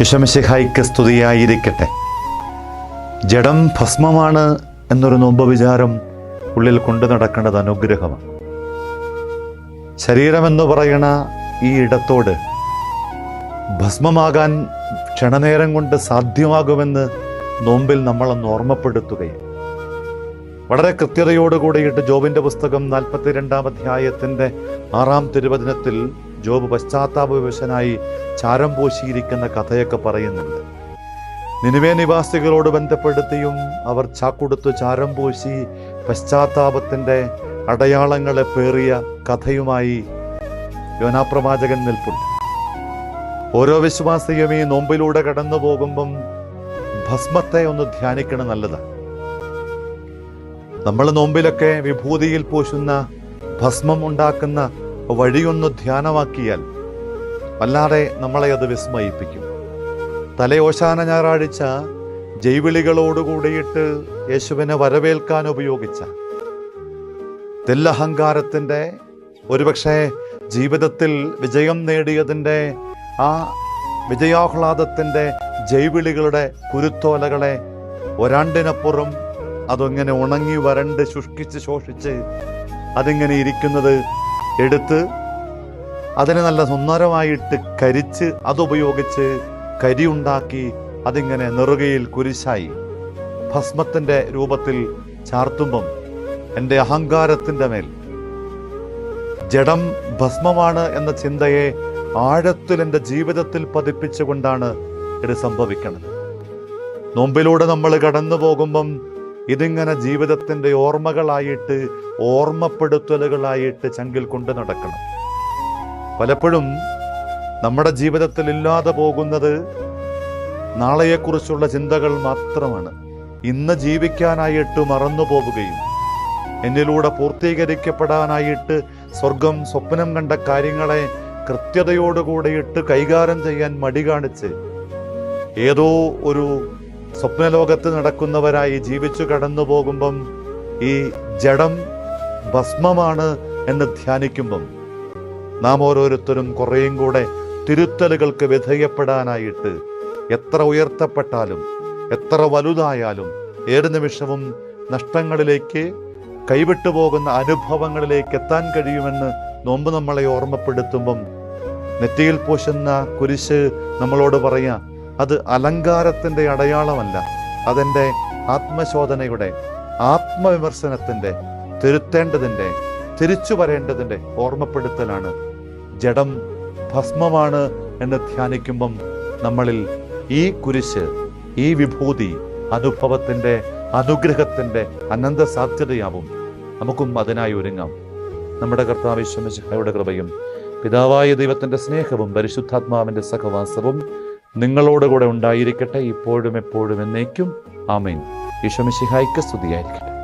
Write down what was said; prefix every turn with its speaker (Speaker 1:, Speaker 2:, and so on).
Speaker 1: യശമിശിഹായിക്ക് സ്തുതിയായിരിക്കട്ടെ. ജഡം ഭസ്മമാണ് എന്നൊരു നോമ്പ് വിചാരം ഉള്ളിൽ കൊണ്ടു നടക്കേണ്ടത് അനുഗ്രഹമാണ്. ശരീരമെന്ന് പറയുന്ന ഈ ഇടത്തോട് ഭസ്മമാകാൻ ക്ഷണനേരം കൊണ്ട് സാധ്യമാകുമെന്ന് നോമ്പിൽ നമ്മളൊന്ന് ഓർമ്മപ്പെടുത്തുകയും വളരെ കൃത്യതയോടുകൂടിയിട്ട് ജോബിന്റെ പുസ്തകം നാൽപ്പത്തിരണ്ടാം അധ്യായത്തിന്റെ ആറാം തിരുവചനത്തിൽ ജോബ് പശ്ചാത്താപ വിവശനായി ചാരം പൂശിയിരിക്കുന്ന കഥയൊക്കെ പറയുന്നുണ്ട്. നിനുവേ നിവാസികളോട് ബന്ധപ്പെടുത്തിയും അവർ ചാക്കുടുത്തു ചാരം പോശി പശ്ചാത്താപത്തിന്റെ അടയാളങ്ങളെ പേറിയ കഥയുമായി യോനാപ്രവാചകൻ നിൽപ്പുണ്ട്. ഓരോ വിശ്വാസിയും ഈ നോമ്പിലൂടെ കടന്നു പോകുമ്പം ഭസ്മത്തെ ഒന്ന് ധ്യാനിക്കണം നല്ലതാണ് നമ്മൾ നോമ്പിലൊക്കെ വിഭൂതിയിൽ പൂശുന്ന ഭസ്മം ഉണ്ടാക്കുന്ന വഴിയൊന്ന് ധ്യാനമാക്കിയാൽ വല്ലാതെ നമ്മളെ അത് വിസ്മയിപ്പിക്കും. തലയോശാന ഞായറാഴ്ച ജൈവിളികളോടുകൂടിയിട്ട് യേശുവിനെ വരവേൽക്കാൻ ഉപയോഗിച്ച തെല്ലഹങ്കാരത്തിന്റെ ഒരുപക്ഷെ ജീവിതത്തിൽ വിജയം നേടിയതിന്റെ ആ വിജയാഹ്ലാദത്തിന്റെ ജൈവിളികളുടെ കുരുത്തോലകളെ ഒരാണ്ടിനപ്പുറം അതങ്ങനെ ഉണങ്ങി വരണ്ട് ശുഷ്കിച്ച് ശോഷിച്ച് അതിങ്ങനെ ഇരിക്കുന്നത് എടുത്ത് അതിനെ നല്ല സുന്ദരമായിട്ട് കരിച്ച് അതുപയോഗിച്ച് കരിയുണ്ടാക്കി അതിങ്ങനെ നെറുകയിൽ കുരിശായി ഭസ്മത്തിന്റെ രൂപത്തിൽ ചാർത്തുമ്പം എന്റെ അഹങ്കാരത്തിന്റെ മേൽ. ജഡം ഭസ്മമാണ് എന്ന ചിന്തയെ ആഴത്തിൽ എന്റെ ജീവിതത്തിൽ പതിപ്പിച്ചുകൊണ്ടാണ് ഇത് സംഭവിക്കുന്നത് നോമ്പിലൂടെ നമ്മൾ കടന്നു പോകുമ്പം ഇതിങ്ങനെ ജീവിതത്തിന്റെ ഓർമ്മകളായിട്ട് ഓർമ്മപ്പെടുത്തലുകളായിട്ട് ചങ്കിൽ കൊണ്ട് നടക്കണം. പലപ്പോഴും നമ്മുടെ ജീവിതത്തിൽ ഇല്ലാതെ പോകുന്നത് നാളെയെക്കുറിച്ചുള്ള ചിന്തകൾ മാത്രമാണ്. ഇന്ന് ജീവിക്കാനായിട്ട് മറന്നു പോവുകയും എന്നിലൂടെ പൂർത്തീകരിക്കപ്പെടാനായിട്ട് സ്വർഗം സ്വപ്നം കണ്ട കാര്യങ്ങളെ കൃത്യതയോടുകൂടിയിട്ട് കൈകാര്യം ചെയ്യാൻ മടി കാണിച്ച് ഏതോ ഒരു സ്വപ്നലോകത്ത് നടക്കുന്നവരായി ജീവിച്ചു കടന്നു പോകുമ്പം ഈ ജഡം ഭസ്മമാണ് എന്ന് ധ്യാനിക്കുമ്പം നാം ഓരോരുത്തരും കുറേയും കൂടെ തിരുത്തലുകൾക്ക് വിധേയപ്പെടാനായിട്ട് എത്ര ഉയർത്തപ്പെട്ടാലും എത്ര വലുതായാലും ഏത് നിമിഷവും നഷ്ടങ്ങളിലേക്ക് കൈവിട്ടു പോകുന്ന അനുഭവങ്ങളിലേക്ക് എത്താൻ കഴിയുമെന്ന് നോമ്പ് നമ്മളെ ഓർമ്മപ്പെടുത്തുമ്പം നെറ്റിയിൽ പൂശുന്ന കുരിശ് നമ്മളോട് പറയാം അത് അലങ്കാരത്തിന്റെ അടയാളമല്ല. അതെന്റെ ആത്മശോധനയുടെ ആത്മവിമർശനത്തിന്റെ തിരുത്തേണ്ടതിന്റെ തിരിച്ചു വരേണ്ടതിന്റെ ഓർമ്മപ്പെടുത്തലാണ്. ജഡം ഭസ്മമാണ് എന്ന് ധ്യാനിക്കുമ്പം നമ്മളിൽ ഈ കുരിശ് ഈ വിഭൂതി അനുഭവത്തിന്റെ അനുഗ്രഹത്തിന്റെ അനന്ത സാധ്യതയാവും. നമുക്കും അതിനായി ഒരുങ്ങാം. നമ്മുടെ കർത്താവ് വിശ്വമിശയുടെ കൃപയും പിതാവായ ദൈവത്തിന്റെ സ്നേഹവും പരിശുദ്ധാത്മാവിന്റെ സഹവാസവും നിങ്ങളോട് കൂടെ ഉണ്ടായിരിക്കട്ടെ ഇപ്പോഴും എപ്പോഴും എന്നേക്കും. ആമേൻ. ഈശ്വമിശിഹായിക്ക് സ്തുതിയായിരിക്കട്ടെ.